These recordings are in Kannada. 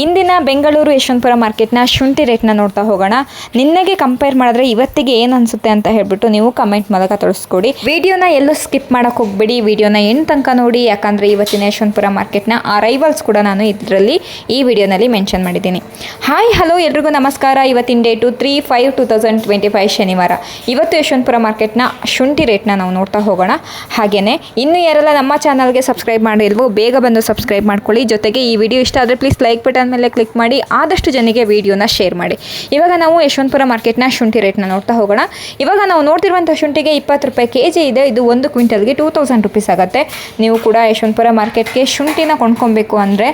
ಇಂದಿನ ಬೆಂಗಳೂರು ಯಶವಂತಪುರ ಮಾರ್ಕೆಟ್ನ ಶುಂಠಿ ರೇಟ್ನ ನೋಡ್ತಾ ಹೋಗೋಣ. ನಿನ್ನೆಗೆ ಕಂಪೇರ್ ಮಾಡಿದ್ರೆ ಇವತ್ತಿಗೆ ಏನು ಅನಿಸುತ್ತೆ ಅಂತ ಹೇಳ್ಬಿಟ್ಟು ನೀವು ಕಮೆಂಟ್ ಮೂಲಕ ತಿಳಿಸ್ಕೊಡಿ. ವಿಡಿಯೋನ ಎಲ್ಲೂ ಸ್ಕಿಪ್ ಮಾಡೋಕೆ ಹೋಗ್ಬೇಡಿ. ವಿಡಿಯೋನ ಎಂಟು ತನಕ ನೋಡಿ. ಯಾಕಂದರೆ ಇವತ್ತಿನ ಯಶವಂತಪುರ ಮಾರ್ಕೆಟ್ನ ಅರೈವಲ್ಸ್ ಕೂಡ ನಾನು ಇದರಲ್ಲಿ ಈ ವಿಡಿಯೋನಲ್ಲಿ ಮೆನ್ಷನ್ ಮಾಡಿದ್ದೀನಿ. ಹಾಯ್ ಹಲೋ ಎಲ್ರಿಗೂ ನಮಸ್ಕಾರ. ಇವತ್ತಿನ date three five two thousand twenty five ಶನಿವಾರ. ಇವತ್ತು ಯಶವಂತಪುರ ಮಾರ್ಕೆಟ್ನ ಶುಂಠಿ ರೇಟ್ನ ನಾವು ನೋಡ್ತಾ ಹೋಗೋಣ. ಹಾಗೆಯೇ ಇನ್ನೂ ಯಾರೆಲ್ಲ ನಮ್ಮ ಚಾನಲ್ಗೆ ಸಬ್ಸ್ಕ್ರೈಬ್ ಮಾಡಿಲ್ವೋ, ಬೇಗ ಬಂದು ಸಬ್ಸ್ಕ್ರೈಬ್ ಮಾಡ್ಕೊಳ್ಳಿ. ಜೊತೆಗೆ ಈ ವಿಡಿಯೋ ಇಷ್ಟ ಆದರೆ ಪ್ಲೀಸ್ ಲೈಕ್ ಬಟನ್ ಮೇಲೆ ಕ್ಲಿಕ್ ಮಾಡಿ ಆದಷ್ಟು ಜನಿಗೆ ವಿಡಿಯೋನ ಶೇರ್ ಮಾಡಿ. ಇವಾಗ ನಾವು ಯಶವಂತಪುರ ಮಾರ್ಕೆಟ್ನ ಶುಂಠಿ ರೇಟ್ನ ನೋಡ್ತಾ ಹೋಗೋಣ. ಇವಾಗ ನಾವು ನೋಡ್ತಿರುವಂಥ ಶುಂಠಿಗೆ ಇಪ್ಪತ್ತು ರೂಪಾಯಿ ಕೆ ಜಿ ಇದೆ. ಇದು ಒಂದು ಕ್ವಿಂಟಲ್ಗೆ ಟೂ ತೌಸಂಡ್ ರುಪೀಸ್ ಆಗುತ್ತೆ. ನೀವು ಕೂಡ ಯಶವಂತಪುರ ಮಾರ್ಕೆಟ್ಗೆ ಶುಂಠಿನ ಕೊಂಡ್ಕೊಬೇಕು ಅಂದರೆ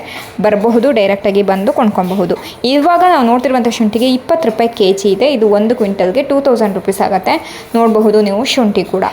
ಬರಬಹುದು ಡೈರೆಕ್ಟಾಗಿ ಬಂದು ಕೊಂಡ್ಕೊಬಹುದು. ಇವಾಗ ನಾವು ನೋಡ್ತಿರುವಂಥ ಶುಂಠಿಗೆ ಇಪ್ಪತ್ತು ರೂಪಾಯಿ ಕೆ ಜಿ ಇದೆ. ಇದು ಒಂದು ಕ್ವಿಂಟಲ್ಗೆ ಟೂ ತೌಸಂಡ್ ರುಪೀಸ್ ಆಗುತ್ತೆ. ನೋಡಬಹುದು ನೀವು ಶುಂಠಿ ಕೂಡ.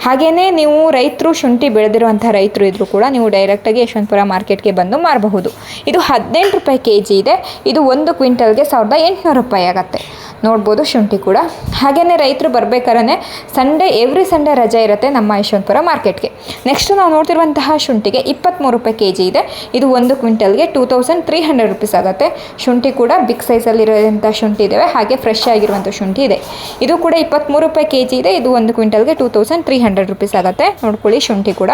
ಹಾಗೆಯೇ ನೀವು ರೈತರು ಶುಂಠಿ ಬೆಳೆದಿರುವಂಥ ರೈತರು ಇದ್ದರೂ ಕೂಡ ನೀವು ಡೈರೆಕ್ಟಾಗಿ ಯಶವಂತಪುರ ಮಾರ್ಕೆಟ್ಗೆ ಬಂದು ಮಾರಬಹುದು. ಇದು ಹದಿನೆಂಟು ರೂಪಾಯಿ ಕೆ ಜಿ ಇದೆ. ಇದು ಒಂದು ಕ್ವಿಂಟಲ್ಗೆ ಸಾವಿರದ ಎಂಟುನೂರು ರೂಪಾಯಿ ಆಗುತ್ತೆ. ನೋಡ್ಬೋದು, ಶುಂಠಿ ಕೂಡ. ಹಾಗೆಯೇ ರೈತರು ಬರಬೇಕಾದ್ರೆ ಸಂಡೇ ಎವ್ರಿ ಸಂಡೇ ರಜೆ ಇರುತ್ತೆ ನಮ್ಮ ಯಶವಂತಪುರ ಮಾರ್ಕೆಟ್ಗೆ. ನೆಕ್ಸ್ಟ್ ನಾವು ನೋಡ್ತಿರುವಂತಹ ಶುಂಠಿಗೆ ಇಪ್ಪತ್ತ್ಮೂರು ರೂಪಾಯಿ ಕೆ ಜಿ ಇದೆ. ಇದು ಒಂದು ಕ್ವಿಂಟಲ್ಗೆ two thousand three hundred rupees ಆಗುತ್ತೆ. ಶುಂಠಿ ಕೂಡ ಬಿಗ್ ಸೈಸಲ್ಲಿರೋಂಥ ಶುಂಠಿ ಇದ್ದಾವೆ ಹಾಗೆ ಫ್ರೆಶ್ ಆಗಿರುವಂಥ ಶುಂಠಿ ಇದೆ. ಇದು ಕೂಡ ಇಪ್ಪತ್ತ್ಮೂರು ರೂಪಾಯಿ ಕೆ ಜಿ ಇದೆ. ಇದು ಒಂದು ಕ್ವಿಂಟಲ್ಗೆ two thousand three hundred rupees ಆಗುತ್ತೆ. ನೋಡ್ಕೊಳ್ಳಿ, ಶುಂಠಿ ಕೂಡ.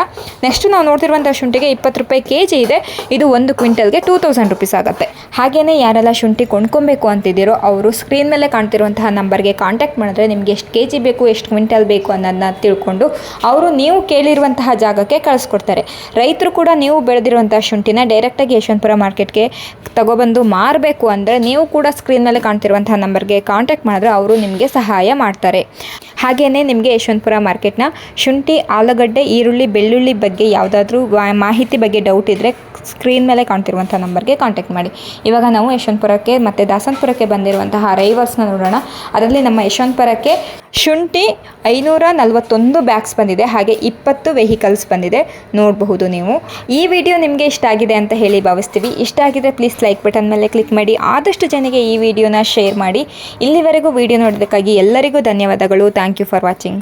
ನೆಕ್ಸ್ಟ್ ನಾವು ನೋಡ್ತಿರುವಂಥ ಶುಂಠಿಗೆ ಇಪ್ಪತ್ತು ರೂಪಾಯಿ ಕೆ ಜಿ ಇದೆ. ಇದು ಒಂದು ಕ್ವಿಂಟಲ್ಗೆ ಟೂ ತೌಸಂಡ್ ರುಪೀಸ್ ಆಗುತ್ತೆ. ಹಾಗೆಯೇ ಯಾರೆಲ್ಲ ಶುಂಠಿ ಕೊಂಡ್ಕೊಬೇಕು ಅಂತಿದ್ದೀರೋ, ಅವರು ಸ್ಕ್ರೀನ್ ಮೇಲೆ ಕಾಣ್ತಿರುವಂತಹ ನಂಬರ್ಗೆ ಕಾಂಟ್ಯಾಕ್ಟ್ ಮಾಡಿದ್ರೆ ನಿಮಗೆ ಎಷ್ಟು ಕೆ ಜಿ ಬೇಕು, ಎಷ್ಟು ಕ್ವಿಂಟಲ್ ಬೇಕು ಅನ್ನೋದನ್ನ ತಿಳ್ಕೊಂಡು ಅವರು ನೀವು ಕೇಳಿರುವಂತಹ ಜಾಗಕ್ಕೆ ಕಳಿಸ್ಕೊಡ್ತಾರೆ. ರೈತರು ಕೂಡ ನೀವು ಬೆಳೆದಿರುವಂತಹ ಶುಂಠಿನ ಡೈರೆಕ್ಟಾಗಿ ಯಶವಂತಪುರ ಮಾರ್ಕೆಟ್ಗೆ ತಗೊಬಂದು ಮಾರಬೇಕು ಅಂದರೆ ನೀವು ಕೂಡ ಸ್ಕ್ರೀನ್ ಮೇಲೆ ಕಾಣ್ತಿರುವಂತಹ ನಂಬರ್ಗೆ ಕಾಂಟ್ಯಾಕ್ಟ್ ಮಾಡಿದ್ರೆ ಅವರು ನಿಮಗೆ ಸಹಾಯ ಮಾಡ್ತಾರೆ. ಹಾಗೆಯೇ ನಿಮಗೆ ಯಶವಂತಪುರ ಮಾರ್ಕೆಟ್ನ ಶುಂಠಿ, ಆಲೂಗಡ್ಡೆ, ಈರುಳ್ಳಿ, ಬೆಳ್ಳುಳ್ಳಿ ಬಗ್ಗೆ ಯಾವುದಾದ್ರೂ ಮಾಹಿತಿ ಬಗ್ಗೆ ಡೌಟ್ ಇದ್ದರೆ ಸ್ಕ್ರೀನ್ ಮೇಲೆ ಕಾಣ್ತಿರುವಂಥ ನಂಬರ್ಗೆ ಕಾಂಟ್ಯಾಕ್ಟ್ ಮಾಡಿ. ಇವಾಗ ನಾವು ಯಶವಂತಪುರಕ್ಕೆ ಮತ್ತು ದಾಸನಪುರಕ್ಕೆ ಬಂದಿರುವಂತಹ ರೈವರ್ಸ್ನ ನೋಡೋಣ. ಅದರಲ್ಲಿ ನಮ್ಮ ಯಶವಂತಪುರಕ್ಕೆ ಶುಂಠಿ ಐನೂರ ನಲವತ್ತೊಂದು ಬ್ಯಾಗ್ಸ್ ಬಂದಿದೆ, ಹಾಗೆ ಇಪ್ಪತ್ತು ವೆಹಿಕಲ್ಸ್ ಬಂದಿದೆ. ನೋಡಬಹುದು ನೀವು. ಈ ವಿಡಿಯೋ ನಿಮಗೆ ಇಷ್ಟ ಆಗಿದೆ ಅಂತ ಹೇಳಿ ಭಾವಿಸ್ತೀವಿ. ಇಷ್ಟ ಆಗಿದೆ ಪ್ಲೀಸ್ ಲೈಕ್ ಬಟನ್ ಮೇಲೆ ಕ್ಲಿಕ್ ಮಾಡಿ. ಆದಷ್ಟು ಜನಗೆ ಈ ವಿಡಿಯೋನ ಶೇರ್ ಮಾಡಿ. ಇಲ್ಲಿವರೆಗೂ ವಿಡಿಯೋ ನೋಡೋದಕ್ಕಾಗಿ ಎಲ್ಲರಿಗೂ ಧನ್ಯವಾದಗಳು. Thank you for watching